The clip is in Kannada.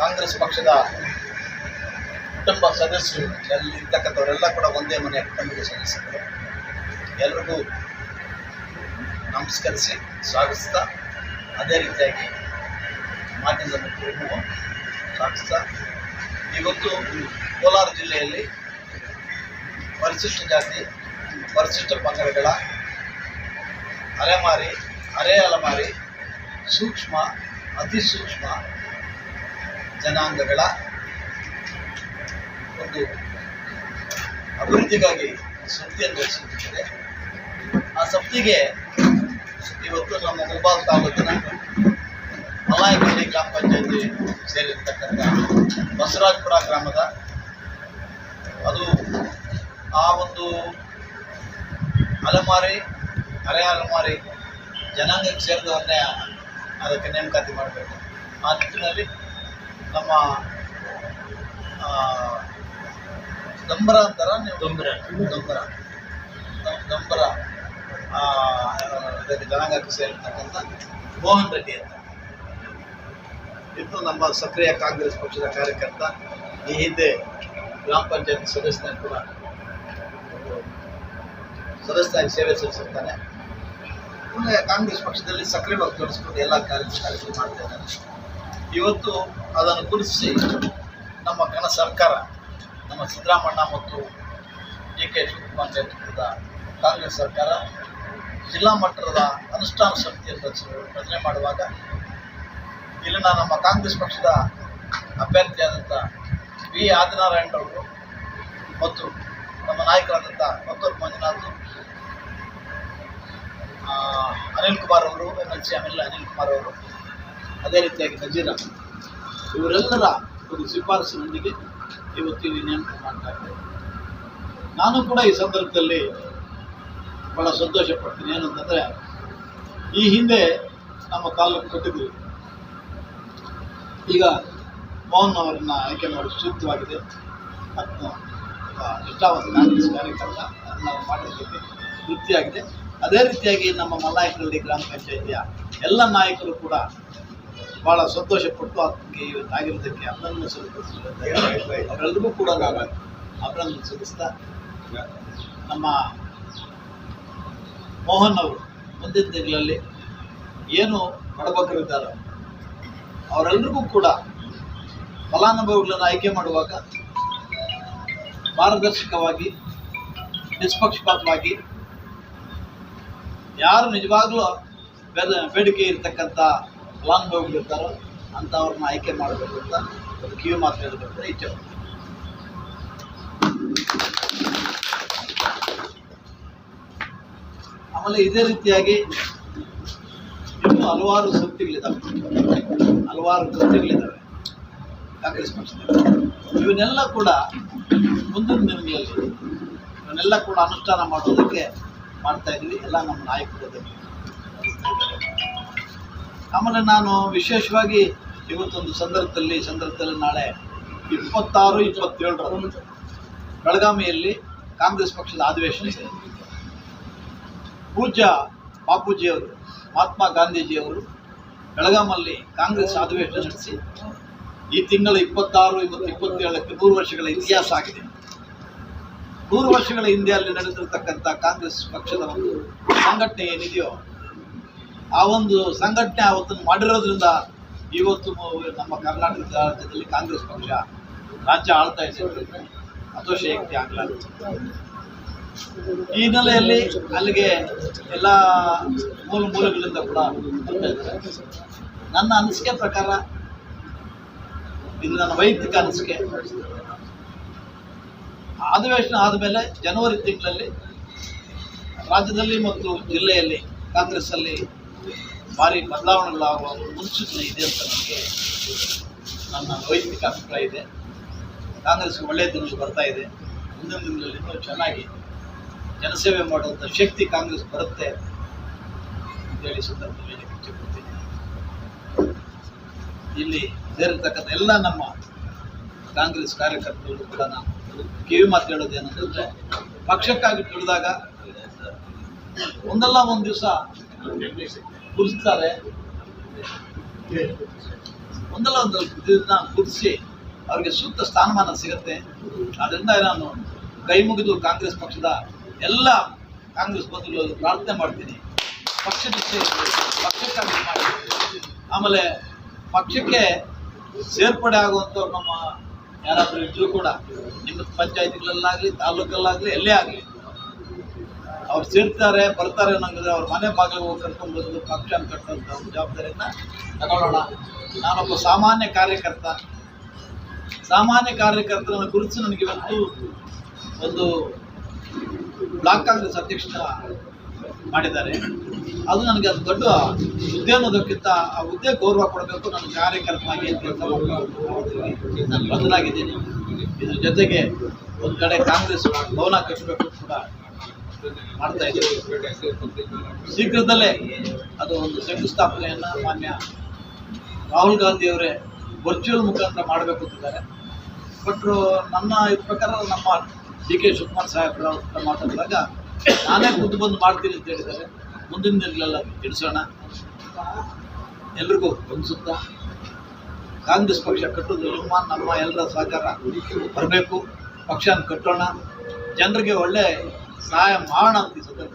ಕಾಂಗ್ರೆಸ್ ಪಕ್ಷದ ಕುಟುಂಬ ಸದಸ್ಯರು, ಅಲ್ಲಿ ಇರ್ತಕ್ಕಂಥವರೆಲ್ಲ ಕೂಡ ಒಂದೇ ಮನೆಯ ಕುಟುಂಬದ ಸದಸ್ಯರು. ಎಲ್ರಿಗೂ ನಮಸ್ಕರಿಸಿ, ಸ್ವಾಗತಿಸ್ತಾ, ಅದೇ ರೀತಿಯಾಗಿ ಮಾಧ್ಯಮದ ಮಿತ್ರರಿಗೂ ಸ್ವಾಗತಿಸ್ತಾ. ಇವತ್ತು ಕೋಲಾರ ಜಿಲ್ಲೆಯಲ್ಲಿ ಪರಿಶಿಷ್ಟ ಜಾತಿ, ಪರಿಶಿಷ್ಟ ಪಂಗಡಗಳ ಅಲೆಮಾರಿ, ಅರೆ ಅಲೆಮಾರಿ ಸೂಕ್ಷ್ಮ, ಅತಿ ಸೂಕ್ಷ್ಮ ಜನಾಂಗಗಳ ಒಂದು ಅಭಿವೃದ್ಧಿಗಾಗಿ ಸುದ್ದಿಯನ್ನು ರಚಿಸುತ್ತಿದೆ ಆ ಸಮಿತಿಗೆ ಇವತ್ತು ನಮ್ಮ ಮುಲ್ಬಾಲ್ ತಾಲೂಕಿನ ಮಲಾಯಕಳ್ಳಿ ಗ್ರಾಮ ಪಂಚಾಯತಿ ಸೇರಿರ್ತಕ್ಕಂಥ ಬಸವರಾಜ್ಪುರ ಗ್ರಾಮದ ಅದು ಆ ಒಂದು ಅಲೆಮಾರಿ ಅರೆ ಅಲೆಮಾರಿ ಜನಾಂಗಕ್ಕೆ ಸೇರಿದವನ್ನೇ ಅದಕ್ಕೆ ನೇಮಕಾತಿ ಮಾಡಬೇಕು. ಆ ನಿಟ್ಟಿನಲ್ಲಿ ನಮ್ಮ ದಂಬರ ಅಂತಾರ ನೀವು? ದಂಬರ ದಂಬರ ದಂಬರ ಆ, ಇದಕ್ಕೆ ಜನಾಂಗಕ್ಕೆ ಸೇರಿರ್ತಕ್ಕಂಥ ಮೋಹನ್ ರೆಡ್ಡಿ ಅಂತ. ಇದು ನಮ್ಮ ಸಕ್ರಿಯ ಕಾಂಗ್ರೆಸ್ ಪಕ್ಷದ ಕಾರ್ಯಕರ್ತ ಈ ಹಿಂದೆ ಗ್ರಾಮ ಪಂಚಾಯತ್ ಸದಸ್ಯನ ಕೂಡ ಸದಸ್ಯನಾಗಿ ಸೇವೆ ಸಲ್ಲಿಸಿರ್ತಾನೆ. ಮುಂದೆ ಕಾಂಗ್ರೆಸ್ ಪಕ್ಷದಲ್ಲಿ ಸಕ್ರಿಯವಾಗಿ ತೊಡಗಿಸ್ಕೊಂಡು ಎಲ್ಲ ಕಾರ್ಯ ಮಾಡ್ತಾ ಇದ್ದಾರೆ ಇವತ್ತು ಅದನ್ನು ಗುರುತಿಸಿ ನಮ್ಮ ಕನ್ನಡ ಸರ್ಕಾರ, ನಮ್ಮ ಸಿದ್ದರಾಮಣ್ಣ ಮತ್ತು ಡಿ ಕೆ ಶಿವಕುಮಾರ್ ನೇತೃತ್ವದ ಕಾಂಗ್ರೆಸ್ ಸರ್ಕಾರ ಜಿಲ್ಲಾ ಮಟ್ಟದ ಅನುಷ್ಠಾನ ಸಮಿತಿಯನ್ನು ರಚನೆ ಮಾಡುವಾಗ ಇಲ್ಲಿನ ನಮ್ಮ ಕಾಂಗ್ರೆಸ್ ಪಕ್ಷದ ಅಭ್ಯರ್ಥಿಯಾದಂಥ ವಿ. ಆದಿನಾರಾಯಣರವರು ಮತ್ತು ನಮ್ಮ ನಾಯಕರಾದಂಥ ಮತ್ತೂರು ಮಂಜುನಾಥ್ ಅನಿಲ್ ಕುಮಾರ್ ಅವರು M L. C. Anil Kumar ಅವರು ಅದೇ ರೀತಿಯಾಗಿ ನಜೀರ. ಇವರೆಲ್ಲರ ಒಂದು ಶಿಫಾರಸಿನೊಂದಿಗೆ ಇವತ್ತು ಈ ನೇಮಕ ಮಾಡ್ತಾ ಇದ್ದೇವೆ ನಾನು ಕೂಡ ಈ ಸಂದರ್ಭದಲ್ಲಿ ಭಾಳ ಸಂತೋಷ ಪಡ್ತೀನಿ ಏನಂತಂದರೆ, ಈ ಹಿಂದೆ ನಮ್ಮ ತಾಲೂಕು ಕೊಟ್ಟಿದ್ವಿ ಈಗ ಮೋಹನ್ ಅವರನ್ನ ಆಯ್ಕೆ ಮಾಡಿ ಸೂಕ್ತವಾಗಿದೆ ಅದನ್ನು ನಿಷ್ಠಾವಂತ ಕಾಂಗ್ರೆಸ್ ಕಾರ್ಯಕರ್ತ ಅದನ್ನ ಮಾಡೋದಕ್ಕೆ ತೃಪ್ತಿಯಾಗಿದೆ. ಅದೇ ರೀತಿಯಾಗಿ ನಮ್ಮ ಮಲ್ಲಾಯಕನಹಳ್ಳಿ ಗ್ರಾಮ ಪಂಚಾಯಿತಿಯ ಎಲ್ಲ ನಾಯಕರು ಕೂಡ ಭಾಳ ಸಂತೋಷಪಟ್ಟು ಅದಕ್ಕೆ ಇವತ್ತಾಗಿರೋದಕ್ಕೆ ಅಭಿನಂದನೆ ಸಲ್ಲಿಸ್ತಾ ಅವರೆಲ್ಲರಿಗೂ ಕೂಡ ನಾನು ಅಭಿನಂದನೆ ಸಲ್ಲಿಸ್ತಾ ನಮ್ಮ ಮೋಹನ್ ಅವರು ಮುಂದಿನ ದಿನಗಳಲ್ಲಿ ಏನು ಬಡಬಗರಿದ್ದಾರೆ ಅವರೆಲ್ಲರಿಗೂ ಕೂಡ ಫಲಾನುಭವಿಗಳನ್ನು ಆಯ್ಕೆ ಮಾಡುವಾಗ ಪಾರದರ್ಶಕವಾಗಿ, ನಿಷ್ಪಕ್ಷಪಾತವಾಗಿ, ಯಾರು ನಿಜವಾಗ್ಲೂ ಬೇಡಿಕೆ ಇರ್ತಕ್ಕಂಥ ಫಲಾನುಭವಿಗಳಿರ್ತಾರೋ ಅಂಥವ್ರನ್ನ ಆಯ್ಕೆ ಮಾಡಬೇಕು ಅಂತ ಒಂದು ಕಿವಿ ಮಾತು ಹೇಳಬೇಕು ಇಚ್ಛೆ ಆಮೇಲೆ ಇದೇ ರೀತಿಯಾಗಿ ಇನ್ನೂ ಹಲವಾರು ಸಂಸ್ಥೆಗಳಿದ್ದಾವೆ ಹಲವಾರು ಸಂಸ್ಥೆಗಳಿದ್ದಾವೆ ಕಾಂಗ್ರೆಸ್ ಪಕ್ಷದಲ್ಲಿ. ಇವನ್ನೆಲ್ಲ ಕೂಡ ಮುಂದಿನ ದಿನಗಳಲ್ಲಿ ಇವನ್ನೆಲ್ಲ ಕೂಡ ಅನುಷ್ಠಾನ ಮಾಡೋದಕ್ಕೆ ಮಾಡ್ತಾ ಇದ್ವಿ. ಎಲ್ಲ ನಮ್ಮ ನಾಯಕರು. ಆಮೇಲೆ ನಾನು ವಿಶೇಷವಾಗಿ ಇವತ್ತೊಂದು ಸಂದರ್ಭದಲ್ಲಿ ಸಂದರ್ಭದಲ್ಲಿ ನಾಳೆ ಇಪ್ಪತ್ತಾರು, ಇಪ್ಪತ್ತೇಳರ ಬೆಳಗಾವಿಯಲ್ಲಿ ಕಾಂಗ್ರೆಸ್ ಪಕ್ಷದ ಅಧಿವೇಶನ ಇದೆ. ಪೂಜ್ಯ ಬಾಪೂಜಿಯವರು, ಮಹಾತ್ಮ ಗಾಂಧೀಜಿಯವರು ಬೆಳಗಾಮಲ್ಲಿ ಕಾಂಗ್ರೆಸ್ ಅಧಿವೇಶನ ನಡೆಸಿ, ಈ ತಿಂಗಳ ಇಪ್ಪತ್ತಾರು, ಇವತ್ತು ಇಪ್ಪತ್ತೇಳಕ್ಕೆ ನೂರು ವರ್ಷಗಳ ಇತಿಹಾಸ ಆಗಿದೆ. ನೂರು ವರ್ಷಗಳ ಹಿಂದೆ ಅಲ್ಲಿ ನಡೆದಿರತಕ್ಕಂಥ ಕಾಂಗ್ರೆಸ್ ಪಕ್ಷದ ಒಂದು ಸಂಘಟನೆ ಏನಿದೆಯೋ ಆ ಒಂದು ಸಂಘಟನೆ ಅವತ್ತನ್ನು ಮಾಡಿರೋದ್ರಿಂದ ಇವತ್ತು ನಮ್ಮ ಕರ್ನಾಟಕ ರಾಜ್ಯದಲ್ಲಿ ಕಾಂಗ್ರೆಸ್ ಪಕ್ಷ ರಾಜ್ಯ ಆಳ್ತಾ ಇದೆ. ಶಕ್ತಿ ಆಗಲಾರ ಈ ಹಿನ್ನೆಲೆಯಲ್ಲಿ ಅಲ್ಲಿಗೆ ಎಲ್ಲ ಮೂಲ ಮೂಲಗಳಿಂದ ಕೂಡ ನನ್ನ ಅನಿಸಿಕೆ ಪ್ರಕಾರ ಇದು ನನ್ನ ವೈಯಕ್ತಿಕ ಅನಿಸಿಕೆ. ಅಧಿವೇಶನ ಆದಮೇಲೆ ಜನವರಿ ತಿಂಗಳಲ್ಲಿ ರಾಜ್ಯದಲ್ಲಿ ಮತ್ತು ಜಿಲ್ಲೆಯಲ್ಲಿ, ಕಾಂಗ್ರೆಸ್ಸಲ್ಲಿ ಭಾರಿ ಬದಲಾವಣೆಗಳಾಗುವ ಮುನ್ಸೂಚನೆ ಇದೆ ಅಂತ ನನಗೆ ನನ್ನ ವೈಯಕ್ತಿಕ ಅಭಿಪ್ರಾಯ ಇದೆ. ಕಾಂಗ್ರೆಸ್ಗೆ ಒಳ್ಳೆಯ ದಿನಗಳು ಬರ್ತಾ ಇದೆ. ಮುಂದಿನ ದಿನಗಳಲ್ಲಿ ಇನ್ನೂ ಚೆನ್ನಾಗಿ ಜನಸೇವೆ ಮಾಡುವಂಥ ಶಕ್ತಿ ಕಾಂಗ್ರೆಸ್ ಬರುತ್ತೆ ಅಂತೇಳಿ ಸಂದರ್ಭದಲ್ಲಿ ಇಚ್ಛೆಪಡ್ತೀನಿ ಇಲ್ಲಿ ಸೇರಿರ್ತಕ್ಕಂಥ ಎಲ್ಲ ನಮ್ಮ ಕಾಂಗ್ರೆಸ್ ಕಾರ್ಯಕರ್ತರು ಕೂಡ ನಾನು ಕಿವಿ ಮಾತು ಹೇಳೋದೇನಂತಂದ್ರೆ ಪಕ್ಷಕ್ಕಾಗಿ ತಿಳಿದಾಗ ಒಂದಲ್ಲ ಒಂದು ದಿವಸ ಕುದಿಸ್ತಾರೆ ಒಂದಲ್ಲ ಒಂದು ಇದನ್ನ ಕುದಿಸಿ ಅವರಿಗೆ ಸೂಕ್ತ ಸ್ಥಾನಮಾನ ಸಿಗುತ್ತೆ. ಅದರಿಂದ ನಾನು ಕೈ ಮುಗಿದು ಕಾಂಗ್ರೆಸ್ ಪಕ್ಷದ ಎಲ್ಲ ಕಾಂಗ್ರೆಸ್ ಬಂಧುಗಳು ಪ್ರಾರ್ಥನೆ ಮಾಡ್ತೀನಿ. ಪಕ್ಷದ ಪಕ್ಷಕ್ಕಾಗಿ ಮಾಡಿ ಆಮೇಲೆ ಪಕ್ಷಕ್ಕೆ ಸೇರ್ಪಡೆ ಆಗುವಂಥವ್ರು ನಮ್ಮ ಯಾರಾದರೂ ಇದ್ರೂ ಕೂಡ ನಿಮ್ಮ ಪಂಚಾಯತಿಗಳಲ್ಲಾಗಲಿ ತಾಲೂಕಲ್ಲಾಗಲಿ ಎಲ್ಲೇ ಆಗಲಿ ಅವ್ರು ಸೇರ್ತಾರೆ ಬರ್ತಾರೆ ಅನ್ನೋಂಗಿದ್ರೆ ಅವ್ರ ಮನೆ ಬಾಗಿಲಿಗೆ ಹೋಗಿ ಕರ್ಕೊಂಡು ಬಂದು ಪಕ್ಷ ಕಟ್ಟುವಂಥ ಒಂದು ಜವಾಬ್ದಾರಿಯನ್ನು ತಗೊಳ್ಳೋಣ. ನಾನೊಬ್ಬ ಸಾಮಾನ್ಯ ಕಾರ್ಯಕರ್ತ. ಸಾಮಾನ್ಯ ಕಾರ್ಯಕರ್ತರನ್ನು ಕುರಿತು ನನಗೆ ಇವತ್ತು ಒಂದು ಬ್ಲಾಕ್ ಕಾಂಗ್ರೆಸ್ ಅಧ್ಯಕ್ಷನ ಮಾಡಿದ್ದಾರೆ. ಅದು ನನಗೆ ಅದು ದೊಡ್ಡ ಹುದ್ದೆ ಅನ್ನೋದಕ್ಕಿಂತ ಆ ಹುದ್ದೆ ಗೌರವ ಕೊಡಬೇಕು ನನ್ನ ಕಾರ್ಯಕರ್ತನಾಗಿ ಕೆಲಸ ಮಾಡಬೇಕು ನಾನು ಬದಲಾಗಿದ್ದೀನಿ. ಇದ್ರ ಜೊತೆಗೆ ಒಂದು ಕಡೆ ಕಾಂಗ್ರೆಸ್ ಭವನ ಕಟ್ಟಬೇಕು ಕೂಡ ಮಾಡ್ತಾ ಇದ್ದೀವಿ ಶೀಘ್ರದಲ್ಲೇ ಅದು ಒಂದು ಶಂಕುಸ್ಥಾಪನೆಯನ್ನು ಮಾನ್ಯ ರಾಹುಲ್ ಗಾಂಧಿಯವರೇ ವರ್ಚುವಲ್ ಮುಖಾಂತರ ಮಾಡಬೇಕು ಅಂತಿದ್ದಾರೆ. ಬಟ್ ನನ್ನ ಇದ್ರ ಪ್ರಕಾರ ನಮ್ಮ ಡಿ ಕೆ ಶಿವಕುಮಾರ್ ಸಾಹೇಬ್ರ ಹತ್ರ ಮಾತಾಡಿದಾಗ ನಾನೇ ಖುದ್ದು ಬಂದು ಮಾಡ್ತೀನಿ ಅಂತ ಹೇಳಿದ್ದಾರೆ. ಮುಂದಿನ ದಿನಗಳೆಲ್ಲ ತಿಳಿಸೋಣ. ಎಲ್ರಿಗೂ ಅನಿಸುತ್ತಾ ಕಾಂಗ್ರೆಸ್ ಪಕ್ಷ ಕಟ್ಟೋದು ನಿಮ್ಮ ನಮ್ಮ ಎಲ್ಲರ ಸಹಕಾರ. ಬರಬೇಕು. ಪಕ್ಷನ ಕಟ್ಟೋಣ. ಜನರಿಗೆ ಒಳ್ಳೆ ಸಹಾಯ ಮಾಡೋಣ ಅಂತ ಈ ಸಂದರ್ಭದಲ್ಲಿ ಹೇಳ್ತೀನಿ.